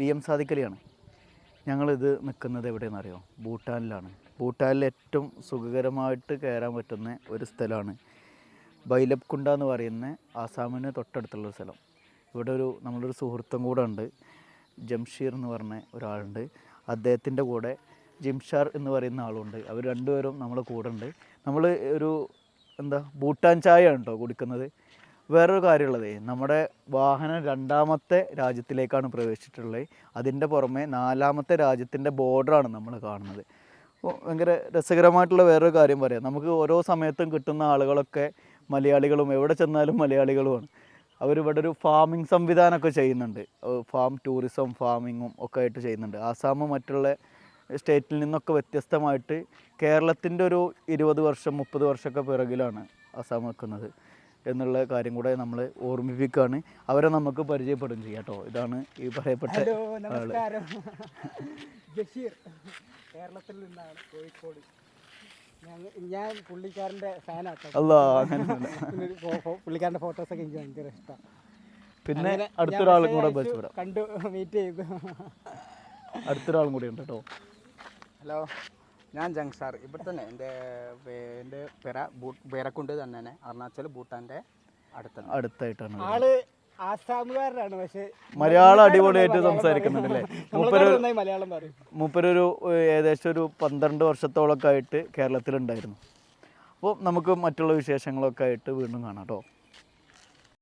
P M സാദിക്കലിയാണ്. ഞങ്ങളിത് നിൽക്കുന്നത് എവിടെയെന്ന് അറിയോ ഭൂട്ടാനിലാണ്. ഭൂട്ടാനിൽ ഏറ്റവും സുഖകരമായിട്ട് കയറാൻ പറ്റുന്ന ഒരു സ്ഥലമാണ് ബൈലബ്കുണ്ട എന്ന് പറയുന്ന ആസാമിന് തൊട്ടടുത്തുള്ള സ്ഥലം. ഇവിടെ ഒരു നമ്മളൊരു സുഹൃത്തും കൂടെ ഉണ്ട്. ജംഷീർ എന്ന് പറഞ്ഞ ഒരാളുണ്ട്. അദ്ദേഹത്തിന്റെ കൂടെ ജിംഷാർ എന്ന് പറയുന്ന ആളുണ്ട്. അവർ രണ്ടുപേരും നമ്മളെ കൂടെ ഉണ്ട്. നമ്മൾ ഒരു എന്താ ഭൂട്ടാൻ ചായ ആണ് കേട്ടോ കുടിക്കുന്നത്. വേറൊരു കാര്യമുള്ളത്. നമ്മുടെ വാഹനം രണ്ടാമത്തെ രാജ്യത്തിലേക്കാണ് പ്രവേശിച്ചിട്ടുള്ളത്. അതിന്റെ പുറമെ നാലാമത്തെ രാജ്യത്തിന്റെ ബോർഡറാണ് നമ്മൾ കാണുന്നത്. ഭയങ്കര രസകരമായിട്ടുള്ള വേറൊരു കാര്യം പറയാം. നമുക്ക് ഓരോ സമയത്തും കിട്ടുന്ന ആളുകളൊക്കെ മലയാളികളും എവിടെ ചെന്നാലും മലയാളികളുമാണ്. അവരിവിടെ ഒരു ഫാമിംഗ് സംവിധാനമൊക്കെ ചെയ്യുന്നുണ്ട്. ഫാം ടൂറിസം ഫാമിങ്ങും ഒക്കെ ആയിട്ട് ചെയ്യുന്നുണ്ട്. ആസാം മറ്റുള്ള സ്റ്റേറ്റിൽ നിന്നൊക്കെ വ്യത്യസ്തമായിട്ട് കേരളത്തിന്റെ ഒരു ഇരുപത് വർഷം മുപ്പത് വർഷമൊക്കെ പിറകിലാണ് ആസാം നിൽക്കുന്നത്. എന്നുള്ള കാര്യം കൂടെ നമ്മൾ ഓർമ്മിപ്പിക്കുകയാണ് അവരെ നമുക്ക് പരിചയപ്പെടും ചെയ്യാം കേട്ടോ. ഇതാണ് ഈ പറയപ്പെട്ട ആൾ. ബഷീർ. കേരളത്തിൽ നിന്നാണ് കോഴിക്കോട്. ഞാൻ പുള്ളിക്കാരന്റെ ഫാനാട്ടോ അല്ല പുള്ളിക്കാരന്റെ ഫോട്ടോസൊക്കെ എനിക്ക് ഭയങ്കര ഇഷ്ടമാണ് പിന്നെ അടുത്തൊരാളും കൂടെ പരിചയപ്പെടാം കണ്ടു മീറ്റ് ചെയ്തു. അടുത്തൊരാളും കൂടി ഉണ്ട് കേട്ടോ. ഹലോ. ഞാൻ ജങ്സാർ ഇവിടെ തന്നെ എന്റെ എന്റെ പെര പേരക്കുണ്ട് തന്നെ അരുണാചൽ ഭൂട്ടാന്റെ അടുത്താണ് അടുത്തായിട്ടാണ് ആൾ ആസാമുകാരനാണ് പക്ഷേ മലയാളം അടിപൊളിയായിട്ട് സംസാരിക്കുന്നുണ്ടല്ലേ മൂപ്പര് മലയാളം പറയും. മൂപ്പരൊരു ഏകദേശം ഒരു പന്ത്രണ്ട് വർഷത്തോളൊക്കെ ആയിട്ട് കേരളത്തിലുണ്ടായിരുന്നു. അപ്പോൾ നമുക്ക് മറ്റുള്ള വിശേഷങ്ങളൊക്കെ ആയിട്ട് വീണ്ടും കാണാം കേട്ടോ.